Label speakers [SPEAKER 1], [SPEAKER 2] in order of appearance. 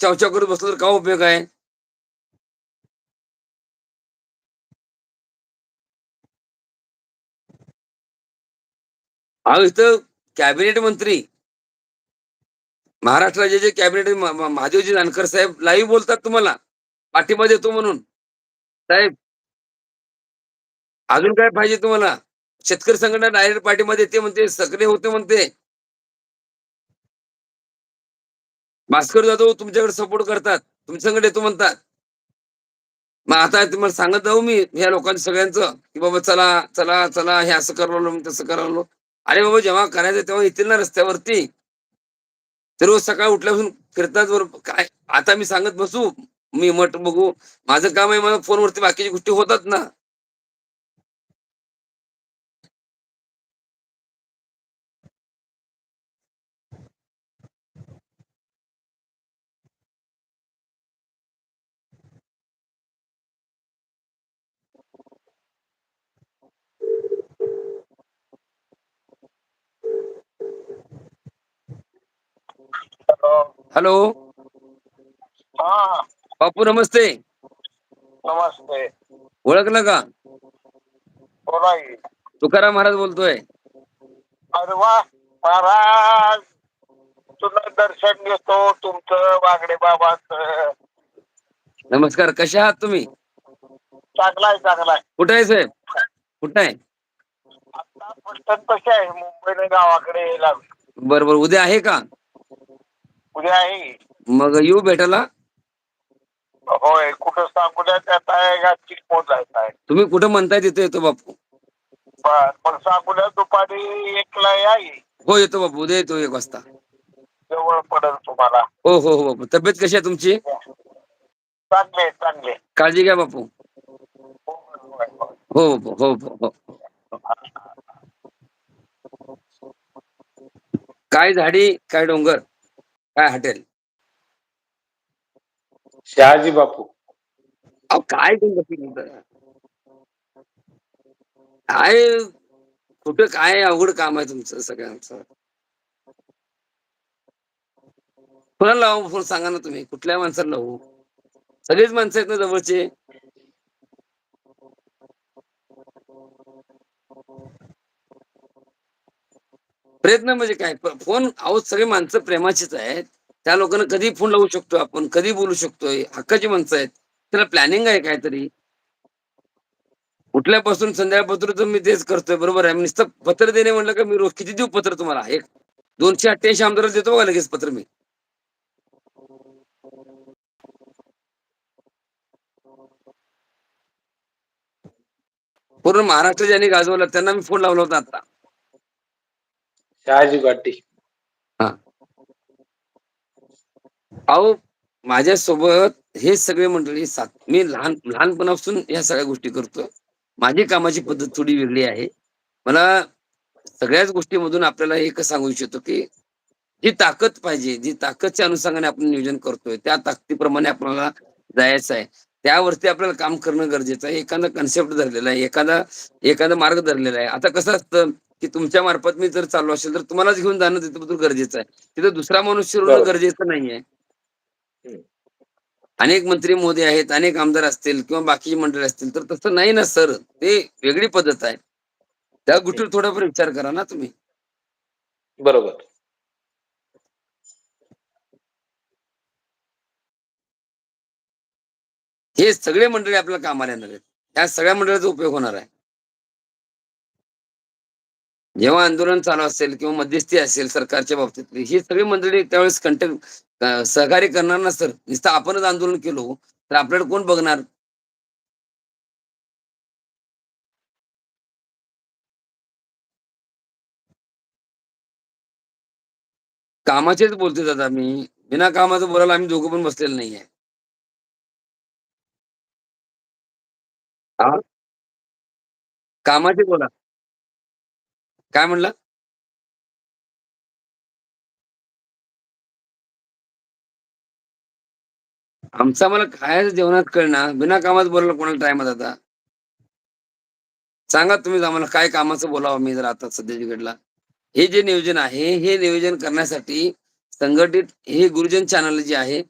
[SPEAKER 1] चावचाव करत बसलं तर काय उपयोग आहे? अहो इथं कॅबिनेट मंत्री महाराष्ट्राचे जे कॅबिनेट महादेवजी जानकर साहेब लाईव्ह बोलतात तुम्हाला. पाठिंबा देतो म्हणून. साहेब अजून काय पाहिजे तुम्हाला? शेतकरी संघटना डायरेक्ट पाठिंबा देते म्हणते सक्रिय होते म्हणते. भास्कर जाधव तुमच्याकडे सपोर्ट करतात. तुमच्याकडे येतो म्हणतात. मग आता तुम्हाला सांगत जाऊ मी ह्या लोकांचं सगळ्यांचं की बाबा चला चला चला हे असं करावं मी तसं करावं अरे बाबा जेव्हा करायचं तेव्हा येतील ना रस्त्यावरती. ते रोज सकाळी उठल्यापासून फिरतात बरोबर काय? आता मी सांगत बसू. मी मट बघू. माझं काम आहे मला फोनवरती बाकीच्या गोष्टी होतात ना.
[SPEAKER 2] हॅलो. हा.
[SPEAKER 1] बापू नमस्ते.
[SPEAKER 2] नमस्ते.
[SPEAKER 1] ओळखलं का?
[SPEAKER 2] बोला की.
[SPEAKER 1] तुकाराम महाराज बोलतोय.
[SPEAKER 2] अरे वा महाराज. तुला दर्शन घेतो तुमचं वागडे बाबांचं.
[SPEAKER 1] नमस्कार कशा आहात तुम्ही?
[SPEAKER 2] चांगलाय चांगलाय
[SPEAKER 1] कुठे आहे साहेब? कुठं आहे?
[SPEAKER 2] आता पटकन कसे आहे मुंबईने गावाकडे यायला
[SPEAKER 1] बरं बरं. उद्या आहे का?
[SPEAKER 2] उद्या आहे?
[SPEAKER 1] मग येऊ भेटायला?
[SPEAKER 2] होय कुठं सांगोल्यात येत आहे का चिकमोड जायचं आहे
[SPEAKER 1] तुम्ही कुठं म्हणताय तिथे येतो बापू.
[SPEAKER 2] बर पण सांगोल्यात दुपारी एकला याई
[SPEAKER 1] हो. येतो बापू उद्या येतो एक वाजता.
[SPEAKER 2] जवळ पडेल तुम्हाला.
[SPEAKER 1] हो हो हो बापू. तब्येत कशी आहे तुमची?
[SPEAKER 2] चांगले चांगले
[SPEAKER 1] काळजी घ्या बापू.
[SPEAKER 2] होय, होय.
[SPEAKER 1] हो बापू हो हो हो. काय झाडी काय डोंगर? काय हॉटेल?
[SPEAKER 3] शहाजी बापू.
[SPEAKER 1] अहो काय काय कुठं काय अवघड काम आहे तुमचं सगळ्यांचं? कोणाला लावू फोन सांगा ना तुम्ही. कुठल्या माणसाला लावू? सगळेच माणसं आहेत ना जवळचे? प्रयत्न म्हणजे काय? फोन अहो सगळे माणसं प्रेमाचीच आहेत. त्या लोकांना कधी फोन लावू शकतो आपण कधी बोलू शकतोय हक्काची माणसं आहेत. त्याला प्लॅनिंग आहे काहीतरी. उठल्यापासून संध्याकाळपासून मी तेच करतोय बरोबर आहे? नुसतं पत्र देणे म्हणलं का मी रोज किती देऊ पत्र तुम्हाला? एक दोनशे अठ्ठ्याऐंशी आमदार देतो बघा लगेच पत्र मी. पूर्ण महाराष्ट्र ज्यांनी गाजवला त्यांना मी फोन लावला होता आता.
[SPEAKER 3] शहाजी पाटील
[SPEAKER 1] अहो माझ्यासोबत हे सगळे मंडळी सात मी लहान लहानपणापासून या सगळ्या गोष्टी करतोय. माझी कामाची पद्धत थोडी वेगळी आहे. मला सगळ्याच गोष्टीमधून आपल्याला एक सांगू इच्छितो की जी ताकद पाहिजे जी ताकदच्या अनुषंगाने आपण नियोजन करतोय त्या ताकदीप्रमाणे आपल्याला जायचं आहे. त्यावरती आपल्याला काम करणं गरजेचं आहे. एखादा कन्सेप्ट धरलेला आहे एखादा एखादा मार्ग धरलेला आहे. आता कसं असतं की तुमच्या मार्फत मी जर चाललो असेल तर तुम्हालाच घेऊन जाणं तिथं गरजेचं आहे. तिथं दुसरा माणूस शिरवणं. गरजेचं नाहीये. अनेक मंत्री मोदी आहेत अनेक आमदार असतील किंवा बाकीची मंडळी असतील तर तसं नाही ना सर. ते वेगळी पद्धत आहे. त्या गोष्टीवर थोडाफार विचार करा ना तुम्ही.
[SPEAKER 3] बरोबर.
[SPEAKER 1] हे सगळे मंडळी आपल्याला कामाला येणार आहेत. त्या सगळ्या मंडळाचा उपयोग होणार आहे. जेव्हा आंदोलन चालू असेल किंवा मध्यस्थी असेल सरकारच्या बाबतीतली ही सगळी मंडळी त्यावेळेस कंटेक्ट सहकार्य करणार ना सर? नुसतं आपणच आंदोलन केलो तर आपल्याला कोण बघणार? कामाचेच बोलते दादा मी. बिना कामाचं बोलायला आम्ही दोघं पण बसलेलं नाहीये. आहे कामाचे बोला. काय म्हणला? आमचं आम्हाला खायचं जेवणात कळणार बिना कामात बोलायला कोणाला टाइम आता. सांगा तुम्ही आम्हाला काय कामाचं बोलावं मी जर आता सध्याची घडला. हे जे नियोजन आहे हे नियोजन करण्यासाठी संघटित हे गुरुजन चॅनल जे आहे